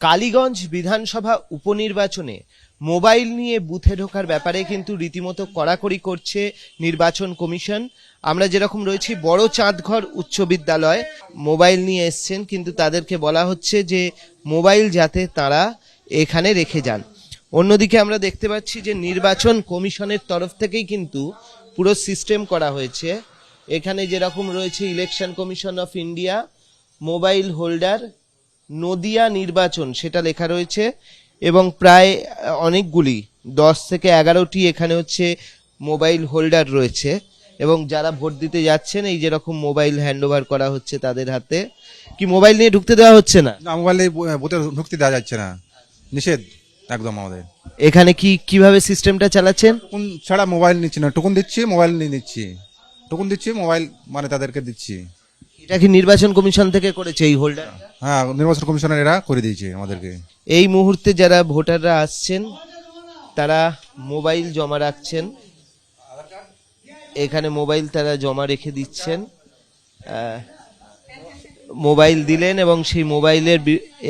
কালীগঞ্জ বিধানসভা উপনির্বাচনে মোবাইল নিয়ে বুথে ঢোকার ব্যাপারে কিন্তু রীতিমতো কড়াকড়ি করছে নির্বাচন কমিশন। আমরা যেরকম রয়েছি, বড় চাঁদঘর উচ্চ বিদ্যালয়, মোবাইল নিয়ে এসছেন, কিন্তু তাদেরকে বলা হচ্ছে যে মোবাইল যাতে তারা এখানে রেখে যান। অন্যদিকে আমরা দেখতে পাচ্ছি যে নির্বাচন কমিশনের তরফ থেকেই কিন্তু পুরো সিস্টেম করা হয়েছে। এখানে যেরকম রয়েছে election commission of India, mobile holder Nadia নির্বাচন সেটা লেখা রয়েছে এবং প্রায় অনেকগুলি দশ থেকে এগারোটি এখানে হচ্ছে মোবাইল হোল্ডার রয়েছে এবং যারা ভোট দিতে যাচ্ছেন এই যেরকম মোবাইল হ্যান্ডওভার করা হচ্ছে তাদের হাতে কি মোবাইল নিয়ে ঢুকতে দেওয়া হচ্ছে না? না মোবাইলে বুথে ঢুকতে দেওয়া যাচ্ছে না নিষেধ একদম আমাদের। এখানে কি কীভাবে সিস্টেমটা চালাচ্ছেন? টুকুন ছাড়া মোবাইল নিচ্ছি না টুকুন দিচ্ছি মোবাইল নিয়ে নিচ্ছি টুকুন দিচ্ছি মোবাইল মানে তাদেরকে দিচ্ছি। এটা কি নির্বাচন কমিশন থেকে করেছে এই হোল্ডার হ্যাঁ নির্বাচন কমিশনার এরা করে দিয়েছে আমাদেরকে। এই মুহূর্তে যারা ভোটাররা আসছেন তারা মোবাইল জমা রাখছেন। এখানে মোবাইল তারা জমা রেখে দিচ্ছেন। মোবাইল দিলেন এবং সেই মোবাইলের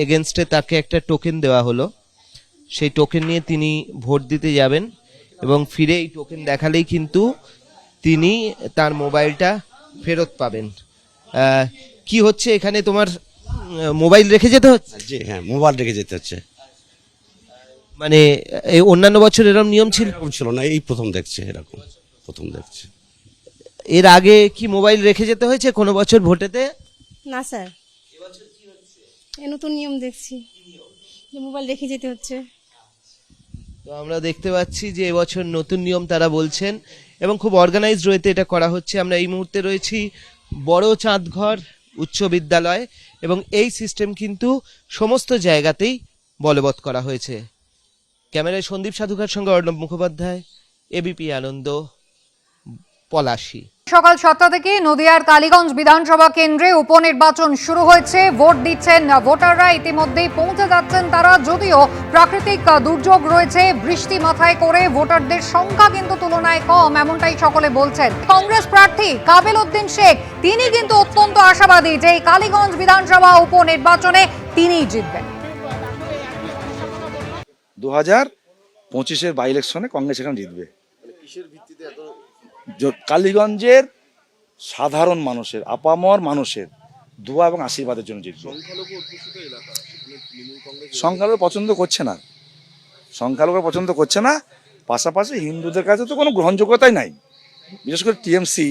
এগেনস্টে তাকে একটা টোকেন দেওয়া হলো। সেই টোকেন নিয়ে তিনি ভোট দিতে যাবেন এবং ফিরে এই টোকেন দেখালেই কিন্তু তিনি তার মোবাইলটা ফেরত পাবেন। কি হচ্ছে এখানে তোমার মোবাইল রেখে যেতে হচ্ছে? জি হ্যাঁ মোবাইল রেখে যেতে হচ্ছে। মানে এই অন্যান্য বছর এরকম নিয়ম ছিল? এরকম ছিল না এই প্রথম দেখছে এরকম প্রথম দেখছে। এর আগে কি মোবাইল রেখে যেতে হয়েছে কোনো বছর ভোটেতে? না স্যার। এ নতুন নিয়ম দেখছি যে মোবাইল রেখে যেতে হচ্ছে। তো আমরা দেখতে পাচ্ছি যে এবছর নতুন নিয়ম তারা বলছেন এবং খুব অর্গানাইজড রয়েতে এটা করা হচ্ছে। আমরা এই মুহূর্তে রয়েছি বড় চাঁদঘর, উচ্চ বিদ্যালয় এবং এই সিস্টেম কিন্তু সমস্ত জায়গাতেই বলবৎ করা হয়েছে। ক্যামেরায় সন্দীপ সাধুকার সঙ্গে অর্ণব মুখোপাধ্যায় এবিপি আনন্দ। পলাশী। সকাল সাতটা থেকে নদিয়ার কালীগঞ্জ বিধানসভা কেন্দ্রে উপনির্বাচন শুরু হয়েছে। ভোট দিচ্ছেন ভোটাররা। ইতিমধ্যেই পৌঁছে যাচ্ছেন তারা। যদিও প্রাকৃতিক দুর্যোগ রয়েছে বৃষ্টি মাথায় করে ভোটারদের সংখ্যা কিন্তু তুলনায় কম এমনটাই সকলে বলছেন। কংগ্রেস প্রার্থী কাবিল উদ্দিন শেখ তিনি কিন্তু অত্যন্ত আশাবাদী যে এই কালীগঞ্জ বিধানসভা উপনির্বাচনে তিনিই জিতবেন। দু হাজার পঁচিশের বাই ইলেকশনে কংগ্রেস এখানে জিতবে। কালীগঞ্জের সাধারণ মানুষের আপামর মানুষের দোয়া এবং আশীর্বাদের জন্য জিতবে সংখ্যালঘু পছন্দ করছে না। সংখ্যালঘু পছন্দ করছে না পাশাপাশি হিন্দুদের কাছে তো কোনো গ্রহণযোগ্যতাই নাই। বিশেষ করে টিএমসি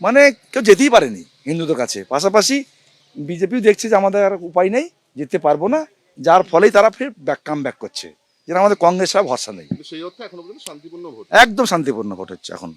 মানে কেউ যেতেই পারেনি হিন্দুদের কাছে। পাশাপাশি বিজেপিও দেখছে যে আমাদের আর উপায় নেই যেতে পারব না যার ফলেই তারা ফের ব্যাক কাম ব্যাক করছে। যেন আমাদের কংগ্রেস আর ভরসা নেই। সেই অর্থে এখন শান্তিপূর্ণ ভোট। একদম শান্তিপূর্ণ ভোট হচ্ছে এখন।